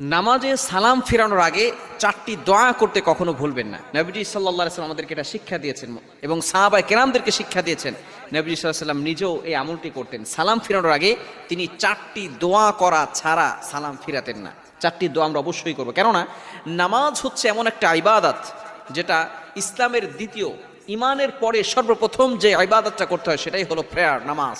নামাজে সালাম ফেরানোর আগে চারটি দোয়া করতে কখনো ভুলবেন না। নবীজি সাল্লাহ সাল্লাম আমাদেরকে এটা শিক্ষা দিয়েছেন এবং সাহাবাই কেরামদেরকে শিক্ষা দিয়েছেন। নবীজি সাল্লাম নিজেও এই আমলটি করতেন। সালাম ফেরানোর আগে তিনি চারটি দোয়া করা ছাড়া সালাম ফিরাতেন না। চারটি দোয়া আমরা অবশ্যই করব। কেননা, নামাজ হচ্ছে এমন একটা ইবাদত যেটা ইসলামের দ্বিতীয় ইমানের পরে সর্বপ্রথম যে ইবাদতটা করতে হয় সেটাই হলো প্রেয়ার, নামাজ।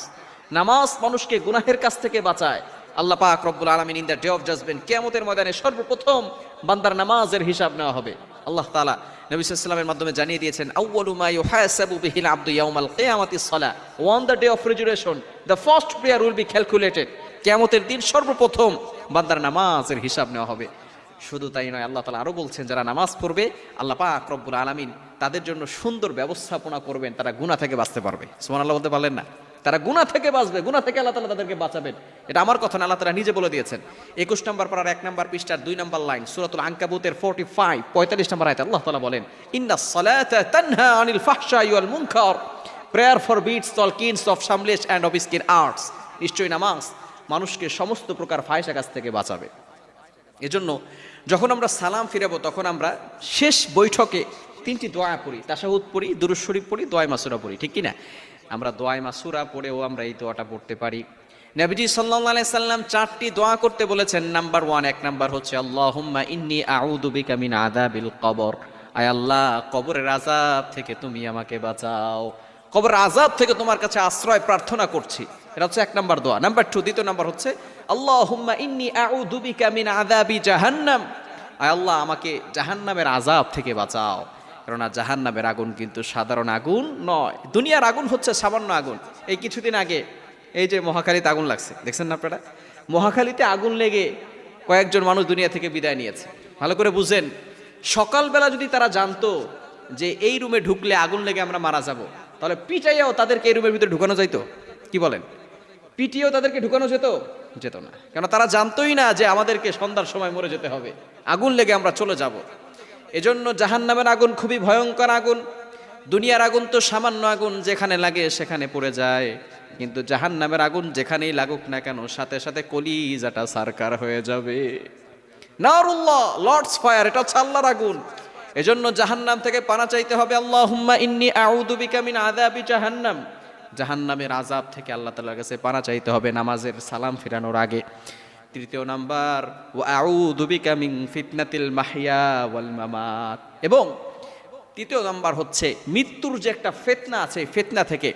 নামাজ মানুষকে গুনাহের কাছ থেকে বাঁচায়। আল্লাহ পাক রব্বুল আলমিন in the day of judgement কেয়ামতের ময়দানে সর্বপ্রথম বান্দার নামাজের হিসাব নেওয়া হবে। আল্লাহ তাআলা নবী সাল্লামের মাধ্যমে জানিয়ে দিয়েছেন, আউয়ালু মা ইউহাসাবু বিহিল আবদু ইয়াউমাল কিয়ামাতিস সালাহ on the day of resurrection the first prayer will be calculated কেয়ামতের দিন সর্বপ্রথম বান্দার নামাজের হিসাব নেওয়া হবে। শুধু তাই নয়, আল্লাহ তালা আরও বলছেন, যারা নামাজ পড়বে, আল্লাহ পাক রব্বুল আলমিন তাদের জন্য সুন্দর ব্যবস্থাপনা করবেন, তারা গুণা থেকে বাঁচতে পারবে। সুমান আল্লাহ বলতে পারলেন না? তারা গুণা থেকে বাঁচবে গুণা থেকে আল্লাহ তালা তাদেরকে বাঁচাবেন। এটা আমার কথা না, আল্লাহ তালা নিজে বলে দিয়েছেন। একুশ নম্বর পাড়ার এক নম্বর পৃষ্ঠার দুই নম্বর লাইন, সুরাতুল আঙ্কাবুতের ফোর্টি ফাইভ পঁয়তাল্লিশ নম্বর আয়তে আল্লাহ তালা বলেন, ইন্না সালাতা তানহা আনিল ফাহশা ওয়াল মুনকার। Prayer forbids all kinds of shameless and of skin arts নিশ্চয়ই নামাজ মানুষকে সমস্ত প্রকার ফায়সা কাছ থেকে বাঁচাবে। এজন্য যখন আমরা সালাম ফিরাবো, তখন আমরা শেষ বৈঠকে তিনটি দোয়া পড়ি, তাসাহুদ পড়ি দুরুজ শরীফ পড়ি দোয়াই মাসুরা পড়ি, ঠিক কি না আমরা দোয়াই মাসুরা পড়েও আমরা এই দোয়াটা পড়তে পারি। নবীজি সাল্লাহ সাল্লাম চারটি দোয়া করতে বলেছেন। নাম্বার ওয়ান, এক নাম্বার হচ্ছে, আল্লাহুম্মা ইন্নি আউযু বিকা মিন আযাবিল কবর। আয় আল্লাহ, কবরের আযাব থেকে তুমি আমাকে বাঁচাও। কবর আযাব থেকে তোমার কাছে আশ্রয় প্রার্থনা করছি। এটা হচ্ছে এক নাম্বার দোয়া। নাম্বার টু দ্বিতীয় নাম্বার হচ্ছে, আল্লাহুম্মা ইন্নি আউযু বিকা মিন আযাবি জাহান্নাম। আয় আল্লাহ, আমাকে জাহান্নামের আযাব থেকে বাঁচাও। কেননা জাহান্নামের আগুন কিন্তু সাধারণ আগুন নয়। দুনিয়ার আগুন হচ্ছে সামান্য আগুন। এই কিছুদিন আগে এই যে মহাখালীতে আগুন লাগছে, দেখছেন না আপনারা? মহাখালীতে আগুন লেগে কয়েকজন মানুষ দুনিয়া থেকে বিদায় নিয়েছে। ভালো করে বুঝেন, সকালবেলা যদি তারা জানতো যে এই রুমে ঢুকলে আগুন লেগে আমরা মারা যাব, তাহলে পিটাইয়াও তাদেরকে এই রুমের ভিতরে ঢুকানো যাইতো। কি বলেন? পিটিয়েও তাদেরকে ঢুকানো যেত? যেত না। কেন তারা জানতোই না যে আমাদেরকে সন্ধ্যার সময় মরে যেতে হবে। আগুন লেগে আমরা চলে যাব। এজন্য জাহান নামের আগুন খুবই ভয়ঙ্কর আগুন। দুনিয়ার আগুন তো সামান্য আগুন, যেখানে লাগে সেখানে পড়ে যায়। কিন্তু জাহান নামের আগুন যেখানেই লাগুক না কেন, সাথে সাথে কলিজাটা সারকার হয়ে যাবে। নারুল্লাহ, লর্ডস ফায়ার, এটা হচ্ছে আল্লাহর আগুন। এজন্য জাহান্নাম থেকে পানা চাইতে হবে আল্লাহ হুম্মা ইন্নি আউদু বিকা মিন আযাবি জাহান্নাম। জাহান্নামের আজাব থেকে আল্লাহ তাআলার কাছে পানা চাইতে হবে, নামাজের সালাম ফিরানোর আগে। তৃতীয় নাম্বার ও আউদু বিকা মিন ফিতনাতিল মাহিয়া ওয়াল মামাত। এবং তৃতীয় নাম্বার হচ্ছে, মৃত্যুর যে একটা ফেতনা আছে ফেতনা থেকে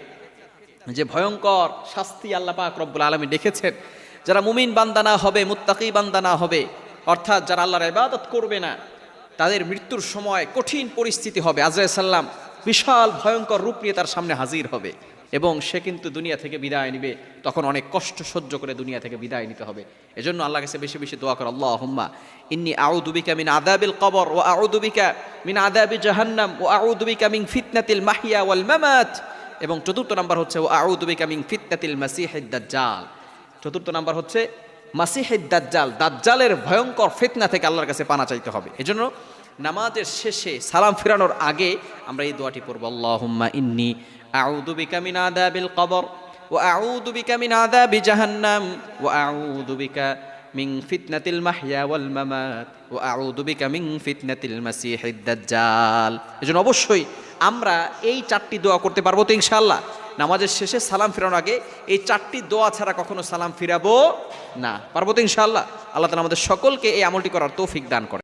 যে ভয়ঙ্কর শাস্তি আল্লাহ পাক রব্বুল আলমী দেখেছেন যারা মুমিন বান্দানা হবে, মুত্তাকি বান্দানা হবে, অর্থাৎ যারা আল্লাহর ইবাদত করবে না, তাদের মৃত্যুর সময় কঠিন পরিস্থিতি হবে। আজরাই সাল্লাম বিশাল ভয়ঙ্কর রূপ নিয়ে তার সামনে হাজির হবে। এবং সে কিন্তু দুনিয়া থেকে বিদায় নিবে। তখন অনেক কষ্ট সহ্য করে দুনিয়া থেকে বিদায় নিতে হবে। এজন্য আল্লাহ কাছে বেশি বেশি দোয়া কর আল্লাহ হুম্মা ইন্নি আউদুবিকা মিন আদাবিল কবর ও আউদুবিকা মিন আদাবি জাহান্নাম ও আউদুবিকা মিন ফিতনাতিল মাহিয়া ওয়াল মামাত। এবং চতুর্থ নাম্বার হচ্ছে ও আউদুবিকা মিন ফিতনাতিল মাসিহিদ দাজ্জাল। চতুর্থ নাম্বার হচ্ছে মাসিহিদ দাজ্জাল, দাজ্জালের ভয়ঙ্কর ফিতনা থেকে আল্লাহর কাছে পানা চাইতে হবে। এজন্য নামাজের শেষে সালাম ফিরানোর আগে আমরা এই দোয়াটি পড়ব, আল্লাহুম্মা ইন্নি আউযু বিকা মিন আযাবিল কবর, ওয়া আউযু বিকা মিন আযাবি জাহান্নাম, ওয়া আউযু বিকা মিন ফিতনাতিল মাহইয়া ওয়াল মামাত, ওয়া আউযু বিকা মিন ফিতনাতিল মাসিহিদ দাজ্জাল। এজন্য অবশ্যই আমরা এই চারটি দোয়া করতে পারব তো ইনশাআল্লাহ। নামাজের শেষে সালাম ফেরানোর আগে এই চারটি দোয়া ছাড়া কখনো সালাম ফিরাবো না। পারব তো ইনশাআল্লাহ? আল্লাহ তাআলা আমাদের সকলকে এই আমলটি করার তৌফিক দান করে